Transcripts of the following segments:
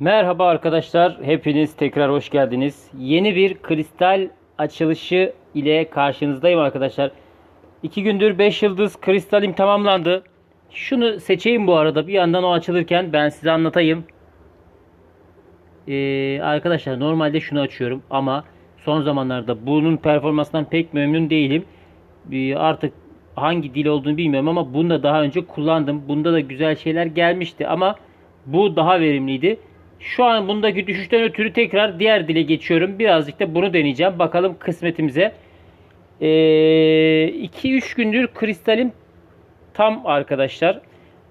Merhaba arkadaşlar, hepiniz tekrar hoş geldiniz. Yeni bir kristal açılışı ile karşınızdayım arkadaşlar. İki gündür 5 yıldız kristalim tamamlandı. Şunu seçeyim bu arada bir yandan o açılırken ben size anlatayım. Ee, arkadaşlar normalde şunu açıyorum ama son zamanlarda bunun performansından pek memnun değilim. Ee, artık hangi dil olduğunu bilmiyorum ama bunu da daha önce kullandım. Bunda da güzel şeyler gelmişti ama bu daha verimliydi. Şu an bundaki düşüşten ötürü tekrar diğer dile geçiyorum. Birazcık da bunu deneyeceğim. Bakalım kısmetimize. 2-3 gündür kristalim tam arkadaşlar.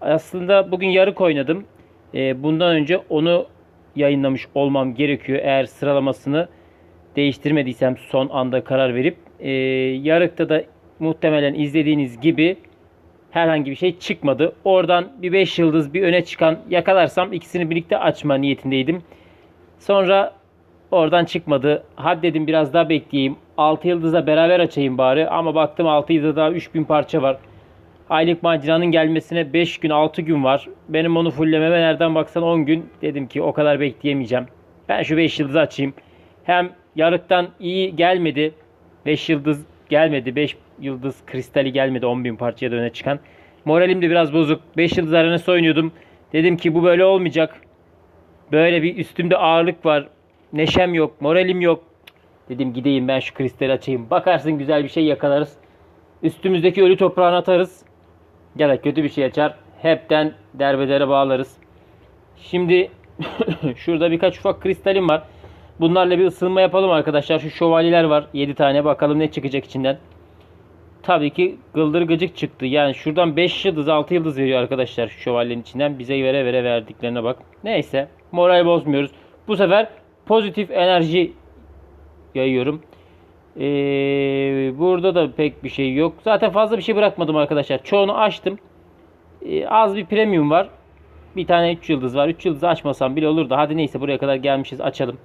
Aslında bugün yarık oynadım. Ee, bundan önce onu yayınlamış olmam gerekiyor. Eğer sıralamasını değiştirmediysem son anda karar verip. Ee, yarıkta da muhtemelen izlediğiniz gibi herhangi bir şey çıkmadı. Oradan bir 5 yıldız bir öne çıkan yakalarsam ikisini birlikte açma niyetindeydim. Sonra oradan çıkmadı. Hadi dedim biraz daha bekleyeyim. 6 yıldızla beraber açayım bari. Ama baktım 6 yıldızda daha 3000 parça var. Aylık maceranın gelmesine 5 gün 6 gün var. Benim onu fulllememe nereden baksan 10 gün. Dedim ki o kadar bekleyemeyeceğim. Ben şu 5 yıldızı açayım. Hem yarıktan iyi gelmedi. 5 yıldız gelmedi. 5 yıldız kristali gelmedi 10.000 parçaya da öne çıkan. Moralim de biraz bozuk. 5 yıldız arenası oynuyordum. Dedim ki bu böyle olmayacak. Böyle bir üstümde ağırlık var. Neşem yok. Moralim yok. Dedim gideyim ben şu kristali açayım. Bakarsın güzel bir şey yakalarız. Üstümüzdeki ölü toprağını atarız. Ya da kötü bir şey açar. Hepten derbedere bağlarız. Şimdi şurada birkaç ufak kristalim var. Bunlarla bir ısınma yapalım arkadaşlar. Şu şövalyeler var. 7 tane. Bakalım ne çıkacak içinden. Tabii ki gıldır gıcık çıktı. Yani şuradan 5 yıldız 6 yıldız veriyor arkadaşlar şu şövalyenin içinden. Bize vere vere verdiklerine bak. Neyse. Moral bozmuyoruz. Bu sefer pozitif enerji yayıyorum. Ee, burada da pek bir şey yok. Zaten fazla bir şey bırakmadım arkadaşlar. Çoğunu açtım. Ee, az bir premium var. Bir tane 3 yıldız var. 3 yıldız açmasam bile olur da. Hadi neyse buraya kadar gelmişiz. Açalım.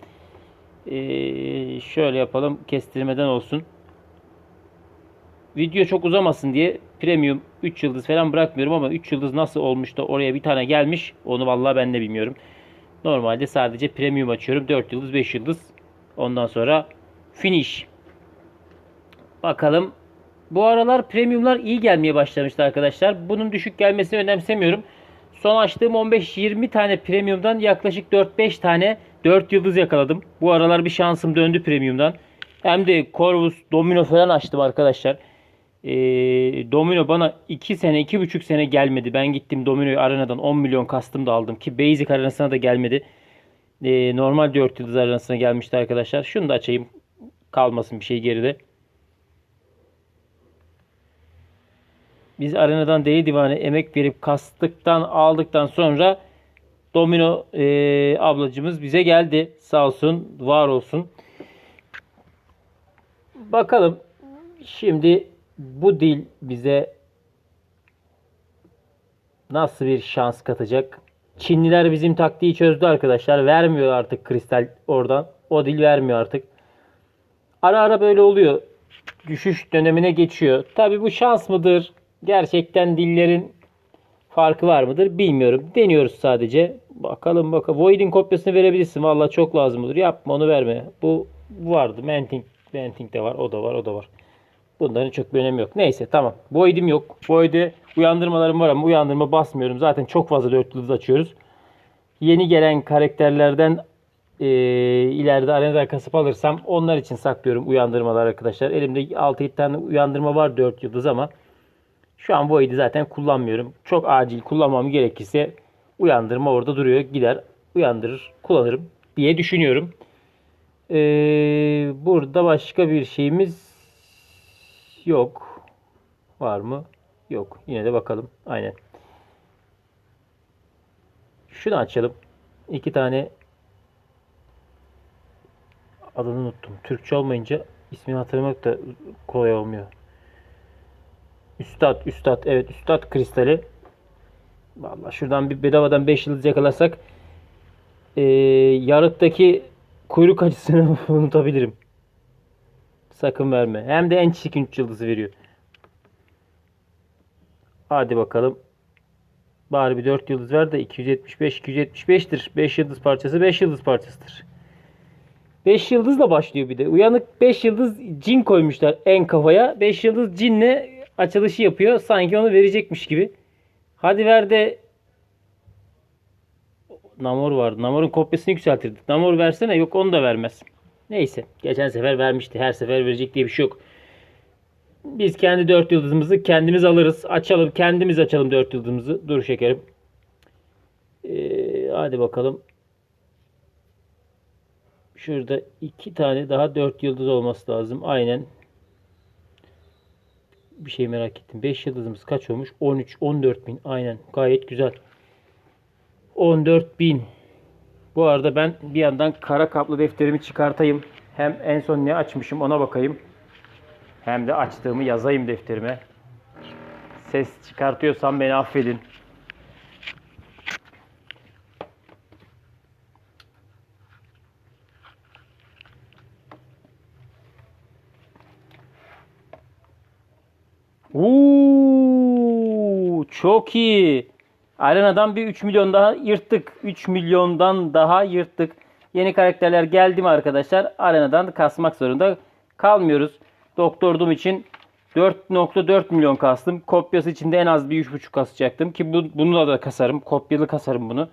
Ee, şöyle yapalım. Kestirmeden olsun. Video çok uzamasın diye premium 3 yıldız falan bırakmıyorum ama 3 yıldız nasıl olmuş da oraya bir tane gelmiş onu vallahi ben de bilmiyorum. Normalde sadece premium açıyorum. 4 yıldız 5 yıldız. Ondan sonra finish. Bakalım. Bu aralar premiumlar iyi gelmeye başlamıştı arkadaşlar. Bunun düşük gelmesini önemsemiyorum. Son açtığım 15-20 tane premiumdan yaklaşık 4-5 tane 4 yıldız yakaladım. Bu aralar bir şansım döndü premiumdan. Hem de Corvus, Domino falan açtım arkadaşlar. Ee, Domino bana 2 sene, 2,5 sene gelmedi. Ben gittim Domino'yu arenadan 10 milyon kastım da aldım. Ki Basic arenasına da gelmedi. Ee, normal 4 yıldız arenasına gelmişti arkadaşlar. Şunu da açayım. Kalmasın bir şey geride. Biz arenadan deli divane emek verip kastıktan aldıktan sonra Domino e, ablacımız bize geldi. Sağ olsun, var olsun. Bakalım şimdi bu dil bize nasıl bir şans katacak? Çinliler bizim taktiği çözdü arkadaşlar. Vermiyor artık kristal oradan. O dil vermiyor artık. Ara ara böyle oluyor. Düşüş dönemine geçiyor. Tabi bu şans mıdır? Gerçekten dillerin farkı var mıdır? Bilmiyorum. Deniyoruz sadece. Bakalım bakalım. Void'in kopyasını verebilirsin. Valla çok lazım olur. Yapma onu verme. Bu vardı. Manting. Manting de var. O da var. O da var. Bunların çok bir önemi yok. Neyse tamam. Void'im yok. Void'e uyandırmalarım var ama uyandırma basmıyorum. Zaten çok fazla 4 yıldız açıyoruz. Yeni gelen karakterlerden e, ileride arenada kasıp alırsam onlar için saklıyorum uyandırmalar arkadaşlar. Elimde 6-7 tane uyandırma var 4 yıldız ama şu an Void'i zaten kullanmıyorum. Çok acil kullanmam gerekirse uyandırma orada duruyor. Gider uyandırır kullanırım diye düşünüyorum. Ee, burada başka bir şeyimiz yok. Var mı? Yok. Yine de bakalım. Aynen. Şunu açalım. İki tane adını unuttum. Türkçe olmayınca ismini hatırlamak da kolay olmuyor. Üstad, Üstad. Evet, Üstad kristali. Vallahi şuradan bir bedavadan 5 yıldız yakalarsak ee, yarıktaki kuyruk acısını unutabilirim. Sakın verme. Hem de en çirkin 3 yıldızı veriyor. Hadi bakalım. Bari bir 4 yıldız ver de 275 275'tir. 5 yıldız parçası 5 yıldız parçasıdır. 5 yıldızla başlıyor bir de. Uyanık 5 yıldız cin koymuşlar en kafaya. 5 yıldız cinle açılışı yapıyor. Sanki onu verecekmiş gibi. Hadi ver de Namor vardı. Namor'un kopyasını yükseltirdik. Namor versene. Yok onu da vermez. Neyse. Geçen sefer vermişti. Her sefer verecek diye bir şey yok. Biz kendi 4 yıldızımızı kendimiz alırız. Açalım. Kendimiz açalım 4 yıldızımızı. Dur şekerim. Ee, hadi bakalım. Şurada iki tane daha 4 yıldız olması lazım. Aynen. Bir şey merak ettim. 5 yıldızımız kaç olmuş? 13, 14 bin. Aynen. Gayet güzel. 14 bin. Bu arada ben bir yandan kara kaplı defterimi çıkartayım. Hem en son ne açmışım ona bakayım. Hem de açtığımı yazayım defterime. Ses çıkartıyorsam beni affedin. Uuu, çok iyi. Arena'dan bir 3 milyon daha yırttık. 3 milyondan daha yırttık. Yeni karakterler geldi mi arkadaşlar? Arena'dan kasmak zorunda kalmıyoruz. Doktor Doom için 4.4 milyon kastım. Kopyası için de en az bir 3.5 kasacaktım. Ki bu, bunu da kasarım. Kopyalı kasarım bunu.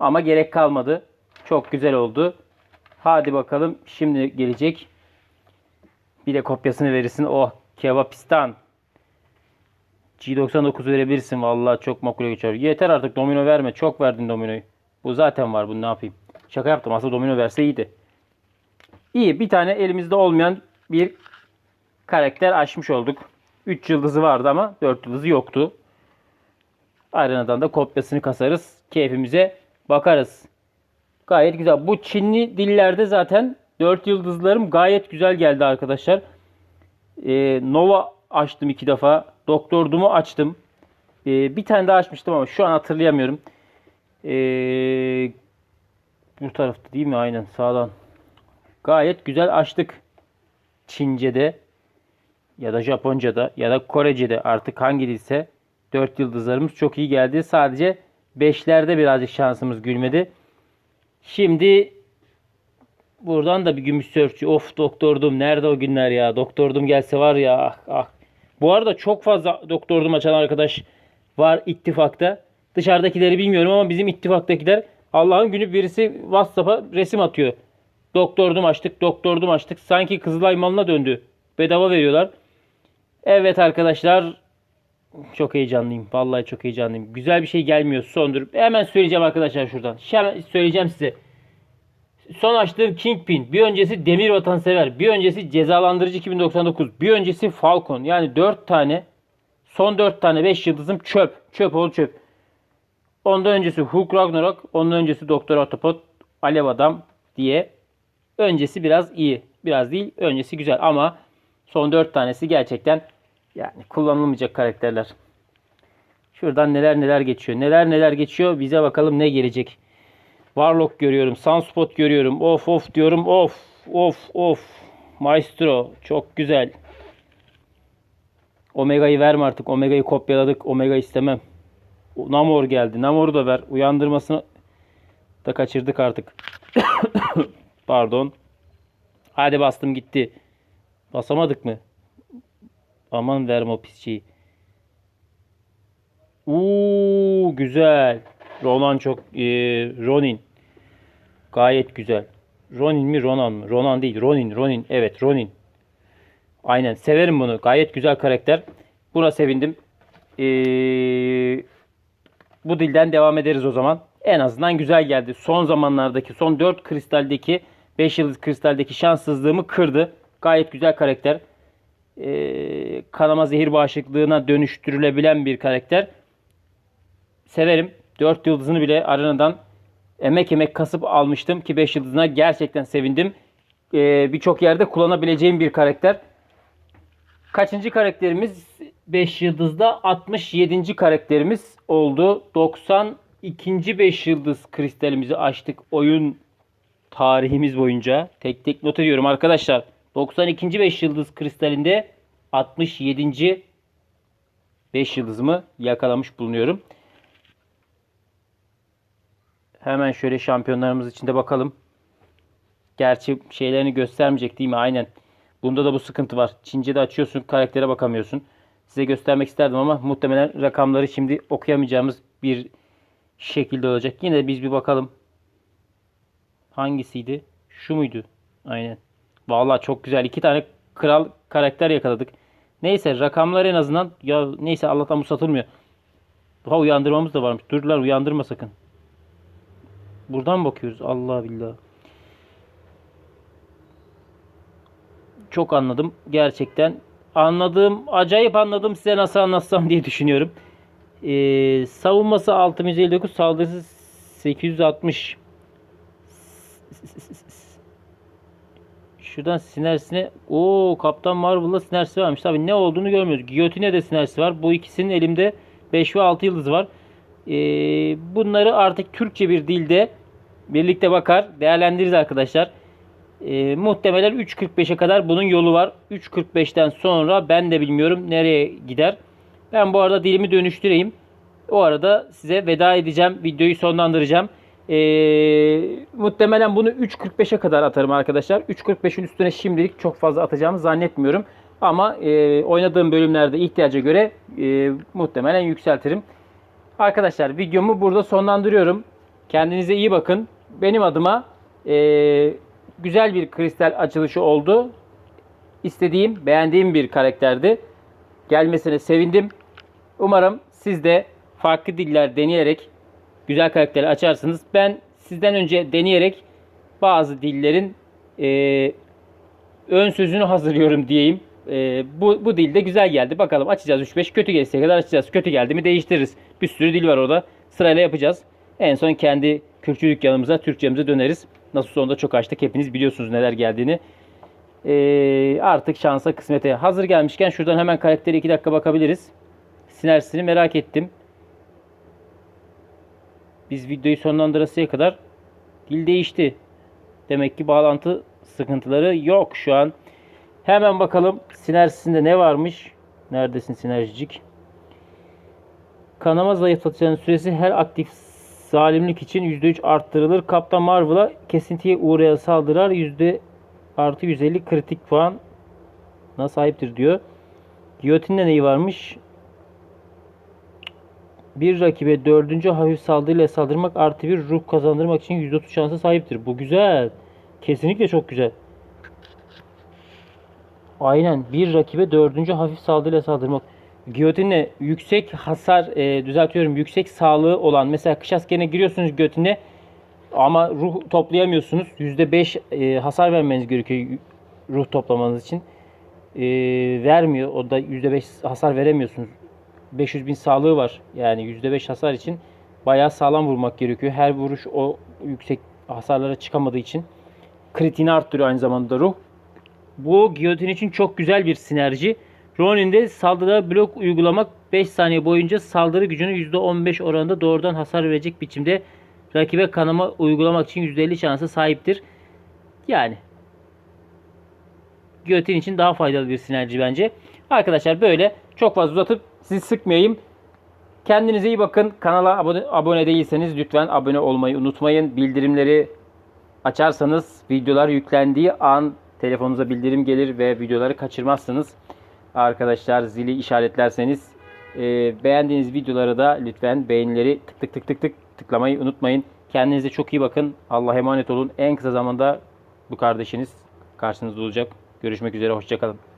Ama gerek kalmadı. Çok güzel oldu. Hadi bakalım şimdi gelecek. Bir de kopyasını verirsin. Oh kebapistan. G99 verebilirsin. Vallahi çok makule geçer. Yeter artık domino verme. Çok verdin dominoyu. Bu zaten var. Bunu ne yapayım? Şaka yaptım. Aslında domino verse iyiydi. İyi. Bir tane elimizde olmayan bir karakter açmış olduk. 3 yıldızı vardı ama 4 yıldızı yoktu. Arena'dan da kopyasını kasarız. Keyfimize bakarız. Gayet güzel. Bu Çinli dillerde zaten 4 yıldızlarım gayet güzel geldi arkadaşlar. Ee, Nova açtım iki defa. Doktor Doom'u açtım. Ee, bir tane daha açmıştım ama şu an hatırlayamıyorum. Ee, bu tarafta değil mi? Aynen sağdan. Gayet güzel açtık. Çince'de ya da Japonca'da ya da Korece'de artık hangi dilse 4 yıldızlarımız çok iyi geldi. Sadece 5'lerde birazcık şansımız gülmedi. Şimdi buradan da bir gümüş sörfçü. Of doktordum. Nerede o günler ya? Doktordum gelse var ya. Ah, ah. Bu arada çok fazla doktordum açan arkadaş var ittifakta. Dışarıdakileri bilmiyorum ama bizim ittifaktakiler Allah'ın günü birisi WhatsApp'a resim atıyor. Doktordum açtık, doktordum açtık. Sanki Kızılay malına döndü. Bedava veriyorlar. Evet arkadaşlar çok heyecanlıyım. Vallahi çok heyecanlıyım. Güzel bir şey gelmiyor son durum. Hemen söyleyeceğim arkadaşlar şuradan. Hemen söyleyeceğim size. Son açtığım Kingpin. Bir öncesi Demir Vatansever. Bir öncesi Cezalandırıcı 2099. Bir öncesi Falcon. Yani 4 tane. Son 4 tane 5 yıldızım çöp. Çöp ol çöp. Ondan öncesi Hulk Ragnarok. Ondan öncesi Doktor Autobot. Alev Adam diye. Öncesi biraz iyi. Biraz değil. Öncesi güzel ama son 4 tanesi gerçekten yani kullanılmayacak karakterler. Şuradan neler neler geçiyor. Neler neler geçiyor. Bize bakalım ne gelecek. Warlock görüyorum. Sunspot görüyorum. Of of diyorum. Of of of. Maestro. Çok güzel. Omega'yı verme artık. Omega'yı kopyaladık. Omega istemem. Namor geldi. Namor'u da ver. Uyandırmasını da kaçırdık artık. Pardon. Hadi bastım gitti. Basamadık mı? Aman verme o pisçiyi. Uuu güzel. Ronan çok e, Ronin. Gayet güzel. Ronin mi Ronan mı? Ronan değil. Ronin. Ronin. Evet Ronin. Aynen. Severim bunu. Gayet güzel karakter. Buna sevindim. Ee, bu dilden devam ederiz o zaman. En azından güzel geldi. Son zamanlardaki, son 4 kristaldeki, 5 yıldız kristaldeki şanssızlığımı kırdı. Gayet güzel karakter. Ee, kanama zehir bağışıklığına dönüştürülebilen bir karakter. Severim. 4 yıldızını bile arenadan emek emek kasıp almıştım ki 5 yıldızına gerçekten sevindim. Ee, Birçok yerde kullanabileceğim bir karakter. Kaçıncı karakterimiz? 5 yıldızda 67. karakterimiz oldu. 92. 5 yıldız kristalimizi açtık oyun tarihimiz boyunca. Tek tek not ediyorum arkadaşlar. 92. 5 yıldız kristalinde 67. 5 yıldızımı yakalamış bulunuyorum. Hemen şöyle şampiyonlarımız içinde bakalım. Gerçi şeylerini göstermeyecek değil mi? Aynen. Bunda da bu sıkıntı var. Çince'de açıyorsun karaktere bakamıyorsun. Size göstermek isterdim ama muhtemelen rakamları şimdi okuyamayacağımız bir şekilde olacak. Yine de biz bir bakalım. Hangisiydi? Şu muydu? Aynen. Vallahi çok güzel. İki tane kral karakter yakaladık. Neyse rakamlar en azından ya neyse Allah'tan bu satılmıyor. Daha uyandırmamız da varmış. Durdular uyandırma sakın. Buradan bakıyoruz. Allah billah. Çok anladım. Gerçekten anladığım, acayip anladım size nasıl anlatsam diye düşünüyorum. Ee, savunması 6159, saldırısı 860. Şuradan sinersine o Kaptan Marvel'la sinersi varmış. Tabii ne olduğunu görmüyoruz. Giyotine de sinersi var. Bu ikisinin elimde 5 ve 6 yıldız var. Ee, bunları artık Türkçe bir dilde birlikte bakar değerlendiririz arkadaşlar. Ee, muhtemelen 3.45'e kadar bunun yolu var. 3.45'ten sonra ben de bilmiyorum nereye gider. Ben bu arada dilimi dönüştüreyim. O arada size veda edeceğim. Videoyu sonlandıracağım. Ee, muhtemelen bunu 3.45'e kadar atarım arkadaşlar. 3.45'in üstüne şimdilik çok fazla atacağımı zannetmiyorum. Ama e, oynadığım bölümlerde ihtiyaca göre e, muhtemelen yükseltirim. Arkadaşlar videomu burada sonlandırıyorum. Kendinize iyi bakın. Benim adıma e, güzel bir kristal açılışı oldu. İstediğim, beğendiğim bir karakterdi. Gelmesine sevindim. Umarım siz de farklı diller deneyerek güzel karakteri açarsınız. Ben sizden önce deneyerek bazı dillerin e, ön sözünü hazırlıyorum diyeyim. E, bu, bu dilde güzel geldi. Bakalım açacağız 3-5. Kötü gelse kadar açacağız. Kötü geldi mi değiştiririz. Bir sürü dil var orada. Sırayla yapacağız. En son kendi Kürtçü dükkanımıza, Türkçemize döneriz. Nasıl sonunda çok açtık. Hepiniz biliyorsunuz neler geldiğini. E, artık şansa kısmete. Hazır gelmişken şuradan hemen karakteri 2 dakika bakabiliriz. Sinersini merak ettim. Biz videoyu sonlandırasıya kadar dil değişti. Demek ki bağlantı sıkıntıları yok şu an. Hemen bakalım sinersisinde ne varmış? Neredesin sinerjicik? Kanama zayıflatıcının süresi her aktif zalimlik için %3 arttırılır. Kaptan Marvel'a kesintiye uğrayan saldırılar yüzde artı 150 kritik puan sahiptir diyor. Giyotin'de neyi varmış? Bir rakibe dördüncü hafif saldırıyla saldırmak artı bir ruh kazandırmak için %30 şansa sahiptir. Bu güzel. Kesinlikle çok güzel. Aynen. Bir rakibe dördüncü hafif saldırıyla saldırmak. Giyotinle yüksek hasar e, düzeltiyorum. Yüksek sağlığı olan mesela kış askerine giriyorsunuz giyotine ama ruh toplayamıyorsunuz. %5 e, hasar vermeniz gerekiyor ruh toplamanız için. E, vermiyor. O da %5 hasar veremiyorsunuz. 500 bin sağlığı var. Yani %5 hasar için bayağı sağlam vurmak gerekiyor. Her vuruş o yüksek hasarlara çıkamadığı için kritiğini arttırıyor aynı zamanda ruh. Bu giyotin için çok güzel bir sinerji. Ronin'de saldırıda blok uygulamak 5 saniye boyunca saldırı gücünü %15 oranında doğrudan hasar verecek biçimde rakibe kanama uygulamak için %50 şansa sahiptir. Yani Giyotin için daha faydalı bir sinerji bence. Arkadaşlar böyle çok fazla uzatıp sizi sıkmayayım. Kendinize iyi bakın. Kanala abone, abone değilseniz lütfen abone olmayı unutmayın. Bildirimleri açarsanız videolar yüklendiği an telefonunuza bildirim gelir ve videoları kaçırmazsınız. Arkadaşlar zili işaretlerseniz e, beğendiğiniz videoları da lütfen beğenileri tık tık tık tık tık tıklamayı unutmayın. Kendinize çok iyi bakın. Allah'a emanet olun. En kısa zamanda bu kardeşiniz karşınızda olacak. Görüşmek üzere. Hoşçakalın.